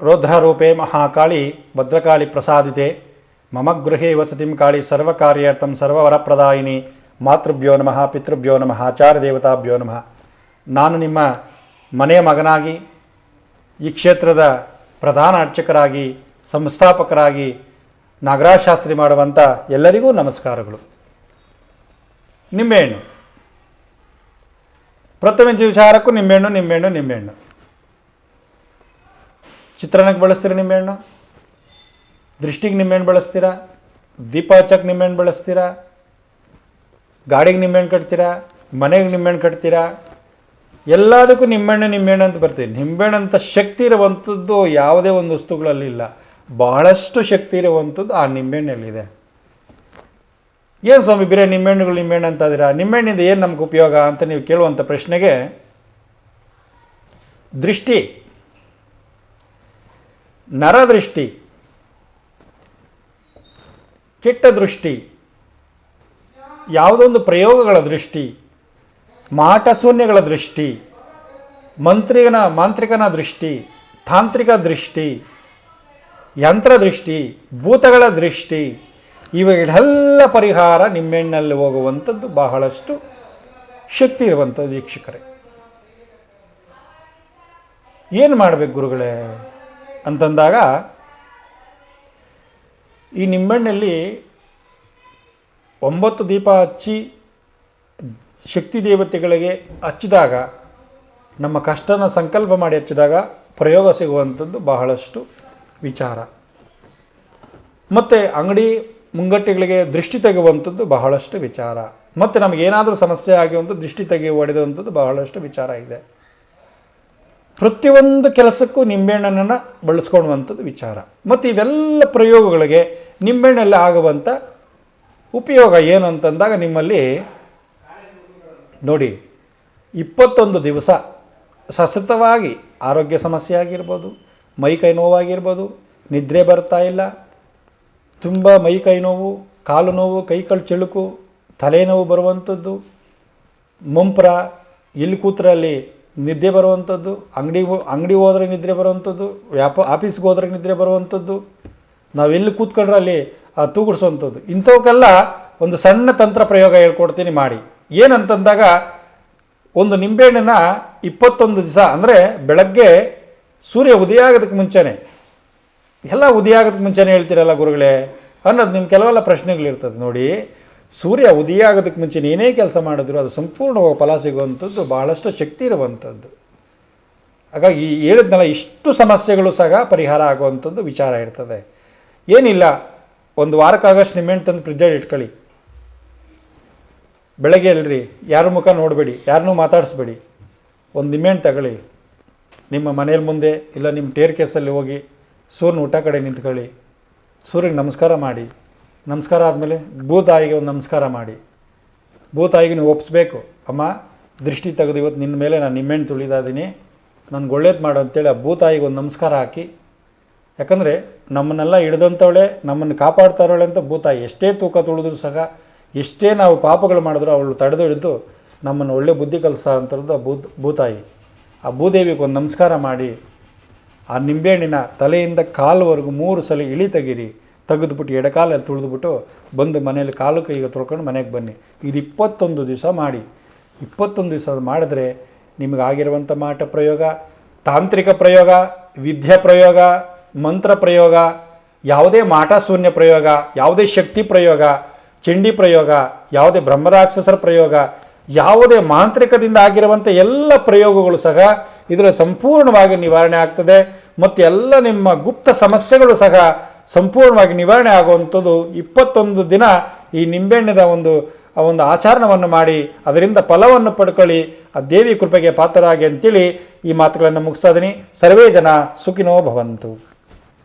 ರೌದ್ರರೂಪೇ ಮಹಾಕಾಳಿ ಭದ್ರಕಾಳಿ ಪ್ರಸಾದಿತೆ ಮಮ ಗೃಹೇ ವಸತಿಂ ಕಾಳಿ ಸರ್ವಕಾರ್ಯಾರ್ಥಂ ಸರ್ವವರಪ್ರದಾಯಿನಿ ಮಾತೃಭ್ಯೋ ನಮಃ ಪಿತೃಭ್ಯೋ ನಮಃ ಆಚಾರ್ಯ ದೇವತಾಭ್ಯೋ ನಮಃ. ನಾನು ನಿಮ್ಮ ಮನೆಯ ಮಗನಾಗಿ, ಈ ಕ್ಷೇತ್ರದ ಪ್ರಧಾನ ಅರ್ಚಕರಾಗಿ, ಸಂಸ್ಥಾಪಕರಾಗಿ ನಾಗರಾಜಶಾಸ್ತ್ರಿ ಮಾಡುವಂಥ ಎಲ್ಲರಿಗೂ ನಮಸ್ಕಾರಗಳು. ನಿಂಬೆಹಣ್ಣು. ಪ್ರಥಮ ವಿಚಾರಕ್ಕೂ ನಿಂಬೆಹಣ್ಣು ನಿಂಬೆಹಣ್ಣು ನಿಂಬೆಹಣ್ಣು. ಚಿತ್ರಾನ್ನಕ್ಕೆ ಬಳಸ್ತೀರಾ ನಿಂಬೆಹಣ್ಣು ದೃಷ್ಟಿಗೆ ನಿಂಬೆಹಣ್ಣು ಬಳಸ್ತೀರಾ? ದೀಪ ಹಚ್ಚಕ್ಕೆ ನಿಂಬೆಹಣ್ಣು ಬಳಸ್ತೀರಾ? ಗಾಡಿಗೆ ನಿಂಬೆಹಣ್ಣು ಕಟ್ತೀರಾ? ಮನೆಗೆ ನಿಂಬೆಹಣ್ಣು ಕಟ್ತೀರಾ? ಎಲ್ಲದಕ್ಕೂ ನಿಂಬೆಹಣ್ಣು ನಿಂಬೆಹಣ್ಣು ಅಂತ ಬರ್ತೀವಿ. ನಿಂಬೆಹಣ್ಣು ಅಂತ ಶಕ್ತಿ ಇರುವಂಥದ್ದು ಯಾವುದೇ ಒಂದು ವಸ್ತುಗಳಲ್ಲಿ ಇಲ್ಲ. ಬಹಳಷ್ಟು ಶಕ್ತಿ ಇರುವಂಥದ್ದು ಆ ನಿಂಬೆಹಣ್ಣಲ್ಲಿದೆ ಏನು ಸ್ವಾಮಿ ಬೇರೆ ನಿಂಬೆಹಣ್ಣುಗಳು ನಿಂಬೆಹಣ್ಣು ಅಂತ ಇದ್ದೀರಾ? ನಿಂಬೆಹಣ್ಣಿಂದ ಏನು ನಮ್ಗೆ ಉಪಯೋಗ ಅಂತ ನೀವು ಕೇಳುವಂಥ ಪ್ರಶ್ನೆಗೆ ದೃಷ್ಟಿ. ನರದೃಷ್ಟಿ ಕೆಟ್ಟ ದೃಷ್ಟಿ ಯಾವುದೊಂದು ಪ್ರಯೋಗಗಳ ದೃಷ್ಟಿ, ಮಾಟಶೂನ್ಯಗಳ ದೃಷ್ಟಿ, ಮಂತ್ರಿಗನ, ಮಾಂತ್ರಿಕನ ದೃಷ್ಟಿ, ತಾಂತ್ರಿಕ ದೃಷ್ಟಿ, ಯಂತ್ರದೃಷ್ಟಿ, ಭೂತಗಳ ದೃಷ್ಟಿ ಇವುಗಳೆಲ್ಲ ಪರಿಹಾರ ನಿಮ್ಮೆಣ್ಣಲ್ಲಿ ಹೋಗುವಂಥದ್ದು ಬಹಳಷ್ಟು ಶಕ್ತಿ ಇರುವಂಥದ್ದು ವೀಕ್ಷಕರೇ. ಏನು ಮಾಡಬೇಕು ಗುರುಗಳೇ? ಅಂತಂದಾಗ ಈ ನಿಂಬೆಣ್ಣಲ್ಲಿ ಒಂಬತ್ತು ದೀಪ ಹಚ್ಚಿ ಶಕ್ತಿ ದೇವತೆಗಳಿಗೆ ಹಚ್ಚಿದಾಗ, ನಮ್ಮ ಕಷ್ಟನ ಸಂಕಲ್ಪ ಮಾಡಿ ಹಚ್ಚಿದಾಗ ಪ್ರಯೋಗ ಸಿಗುವಂಥದ್ದು ಬಹಳಷ್ಟು ವಿಚಾರ. ಮತ್ತು ಅಂಗಡಿ ಮುಂಗಟ್ಟೆಗಳಿಗೆ ದೃಷ್ಟಿ ತೆಗೆಯುವಂಥದ್ದು ಬಹಳಷ್ಟು ವಿಚಾರ. ಮತ್ತು ನಮಗೇನಾದರೂ ಸಮಸ್ಯೆ ಆಗಿರುವಂಥ ದೃಷ್ಟಿ ತೆಗೆಯುವ ಹೊಡೆದಂಥದ್ದು ಬಹಳಷ್ಟು ವಿಚಾರ ಇದೆ. ಪ್ರತಿಯೊಂದು ಕೆಲಸಕ್ಕೂ ನಿಂಬೆಹಣ್ಣನ್ನು ಬಳಸ್ಕೊಳ್ಳುವಂಥದ್ದು ವಿಚಾರ. ಮತ್ತು ಇವೆಲ್ಲ ಪ್ರಯೋಗಗಳಿಗೆ ನಿಂಬೆಹಣ್ಣಲ್ಲಿ ಆಗುವಂಥ ಉಪಯೋಗ ಏನು ಅಂತಂದಾಗ ನಿಮ್ಮಲ್ಲಿ ನೋಡಿ, ಇಪ್ಪತ್ತೊಂದು ದಿವಸ ಸತತವಾಗಿ ಆರೋಗ್ಯ ಸಮಸ್ಯೆ ಆಗಿರ್ಬೋದು, ಮೈ ಕೈ ನೋವಾಗಿರ್ಬೋದು, ನಿದ್ರೆ ಬರ್ತಾ ಇಲ್ಲ, ತುಂಬ ಮೈ ಕೈ ನೋವು, ಕಾಲು ನೋವು, ಕೈ ಕಾಲು ಚಿಳುಕು ತಲೆನೋವು ಬರುವಂಥದ್ದು, ಮುಂಪ್ರ, ಇಲ್ಲಿ ಕೂತ್ರಲ್ಲಿ ನಿದ್ದೆ ಬರುವಂಥದ್ದು ಅಂಗಡಿ ಅಂಗಡಿ ಹೋದ್ರೆ ನಿದ್ರೆ ಬರುವಂಥದ್ದು, ವ್ಯಾಪ, ಆಫೀಸ್ಗೆ ಹೋದ್ರೆ ನಿದ್ರೆ ಬರುವಂಥದ್ದು ನಾವೆಲ್ಲಿ ಕೂತ್ಕೊಂಡ್ರೆ ಅಲ್ಲಿ ತೂಗುಡಿಸುವಂಥದ್ದು ಇಂಥವಕ್ಕೆಲ್ಲ ಒಂದು ಸಣ್ಣ ತಂತ್ರ ಪ್ರಯೋಗ ಹೇಳ್ಕೊಡ್ತೀನಿ ಮಾಡಿ. ಏನಂತಂದಾಗ, ಒಂದು ನಿಂಬೆಹಣ್ಣಿನ ಇಪ್ಪತ್ತೊಂದು ದಿವಸ, ಅಂದರೆ ಬೆಳಗ್ಗೆ ಸೂರ್ಯ ಉದಯ ಆಗೋದಕ್ಕೆ ಮುಂಚೆನೆ. ಎಲ್ಲ ಉದಯ ಆಗೋದಕ್ಕೆ ಮುಂಚೆನೇ ಹೇಳ್ತೀರಲ್ಲ ಗುರುಗಳೇ? ಅನ್ನೋದು ನಿಮ್ಮ ಕೆಲವೆಲ್ಲ ಪ್ರಶ್ನೆಗಳಿರ್ತದೆ ನೋಡಿ. ಸೂರ್ಯ ಉದಯ ಆಗೋದಕ್ಕೆ ಮುಂಚೆ ಏನೇ ಕೆಲಸ ಮಾಡಿದ್ರು, ಅದು ಸಂಪೂರ್ಣವಾಗಿ ಫಲ ಸಿಗುವಂಥದ್ದು, ಬಹಳಷ್ಟು ಶಕ್ತಿ ಇರುವಂಥದ್ದು. ಹಾಗಾಗಿ ಹೇಳಿದ್ನಲ್ಲ, ಇಷ್ಟು ಸಮಸ್ಯೆಗಳು ಸಹ ಪರಿಹಾರ ಆಗುವಂಥದ್ದು ವಿಚಾರ ಇರ್ತದೆ. ಏನಿಲ್ಲ, ಒಂದು ವಾರಕ್ಕಾಗಷ್ಟು ನಿಮ್ಮೆಣ್ಣು ತಂದು ಫ್ರಿಜ್ಜಲ್ಲಿ ಇಟ್ಕೊಳ್ಳಿ. ಬೆಳಗ್ಗೆ ಅಲ್ರಿ ಯಾರ ಮುಖ ನೋಡಬೇಡಿ, ಯಾರನ್ನೂ ಮಾತಾಡಿಸ್ಬೇಡಿ. ಒಂದು ನಿಮ್ಮೆಣ್ಣು ತಗೊಳ್ಳಿ. ನಿಮ್ಮ ಮನೇಲಿ ಮುಂದೆ, ಇಲ್ಲ ನಿಮ್ಮ ಟೇರ್ ಕೇಸಲ್ಲಿ ಹೋಗಿ, ಸೂರ್ಯನ ಊಟ ಕಡೆ ನಿಂತ್ಕೊಳ್ಳಿ. ಸೂರ್ಯಗೆ ನಮಸ್ಕಾರ ಮಾಡಿ. ನಮಸ್ಕಾರ ಆದಮೇಲೆ ಭೂತಾಯಿಗೆ ಒಂದು ನಮಸ್ಕಾರ ಮಾಡಿ. ಭೂತಾಯಿಗೆ ನೀವು ಒಪ್ಪಿಸ್ಬೇಕು ಅಮ್ಮ, ದೃಷ್ಟಿ ತೆಗೆದು ಇವತ್ತು ನಿನ್ನ ಮೇಲೆ ನಾನು ನಿಮ್ಮೆಣ್ಣು ತುಳಿತಾ ಇದ್ದೀನಿ. ನನಗೆ ಒಳ್ಳೇದು ಮಾಡು ಅಂತೇಳಿ ಆ ಭೂತಾಯಿಗೆ ಒಂದು ನಮಸ್ಕಾರ ಹಾಕಿ. ಯಾಕಂದರೆ ನಮ್ಮನ್ನೆಲ್ಲ ಹಿಡ್ದಂಥವಳೆ, ನಮ್ಮನ್ನು ಕಾಪಾಡ್ತಾರವಳೆ ಅಂತ ಭೂತಾಯಿ ಎಷ್ಟೇ ತೂಕ ತುಳಿದ್ರು ಸಹ, ಎಷ್ಟೇ ನಾವು ಪಾಪಗಳು ಮಾಡಿದ್ರು ಅವಳು ತಡೆದು ಹಿಡಿದು ನಮ್ಮನ್ನು ಒಳ್ಳೆ ಬುದ್ಧಿ ಅಂತದ್ದು ಆ ಭೂತ್ ಭೂತಾಯಿ ಆ ಭೂದೇವಿಗೆ ಒಂದು ನಮಸ್ಕಾರ ಮಾಡಿ, ಆ ನಿಂಬೆಹಣ್ಣಿನ ತಲೆಯಿಂದ ಕಾಲುವರೆಗೂ ಮೂರು ಸಲ ಇಳಿ ತೆಗೀರಿ. ತೆಗೆದುಬಿಟ್ಟು ಎಡಕಾಲಲ್ಲಿ ತುಳಿದ್ಬಿಟ್ಟು ಬಂದು ಮನೇಲಿ ಕಾಲು ಕೈಗೆ ತೊಳ್ಕೊಂಡು ಮನೆಗೆ ಬನ್ನಿ. ಇದು ಇಪ್ಪತ್ತೊಂದು ದಿವಸ ಮಾಡಿ. ಇಪ್ಪತ್ತೊಂದು ದಿವಸ ಮಾಡಿದ್ರೆ ನಿಮಗೆ ಆಗಿರುವಂಥ ಮಾಟ ಪ್ರಯೋಗ, ತಾಂತ್ರಿಕ ಪ್ರಯೋಗ, ವಿದ್ಯಾ ಪ್ರಯೋಗ, ಮಂತ್ರ ಪ್ರಯೋಗ, ಯಾವುದೇ ಮಾಟ ಶೂನ್ಯ ಪ್ರಯೋಗ, ಯಾವುದೇ ಶಕ್ತಿ ಪ್ರಯೋಗ, ಚಂಡಿ ಪ್ರಯೋಗ, ಯಾವುದೇ ಬ್ರಹ್ಮರಾಕ್ಷಸರ ಪ್ರಯೋಗ, ಯಾವುದೇ ಮಾಂತ್ರಿಕದಿಂದ ಆಗಿರುವಂಥ ಎಲ್ಲ ಪ್ರಯೋಗಗಳು ಸಹ ಇದರ ಸಂಪೂರ್ಣವಾಗಿ ನಿವಾರಣೆ ಆಗ್ತದೆ. ಮತ್ತು ಎಲ್ಲ ನಿಮ್ಮ ಗುಪ್ತ ಸಮಸ್ಯೆಗಳು ಸಹ ಸಂಪೂರ್ಣವಾಗಿ ನಿವಾರಣೆ ಆಗುವಂಥದ್ದು ಇಪ್ಪತ್ತೊಂದು ದಿನ ಈ ನಿಂಬೆಹಣ್ಣಿನ ಒಂದು ಒಂದು ಆಚರಣವನ್ನು ಮಾಡಿ, ಅದರಿಂದ ಫಲವನ್ನು ಪಡ್ಕೊಳ್ಳಿ, ಆ ದೇವಿ ಕೃಪೆಗೆ ಪಾತ್ರರಾಗಿ ಅಂತೇಳಿ ಈ ಮಾತುಗಳನ್ನು ಮುಗಿಸೋದನಿ ಸರ್ವೇ ಜನ ಸುಖಿನೋ ಭವಂತು.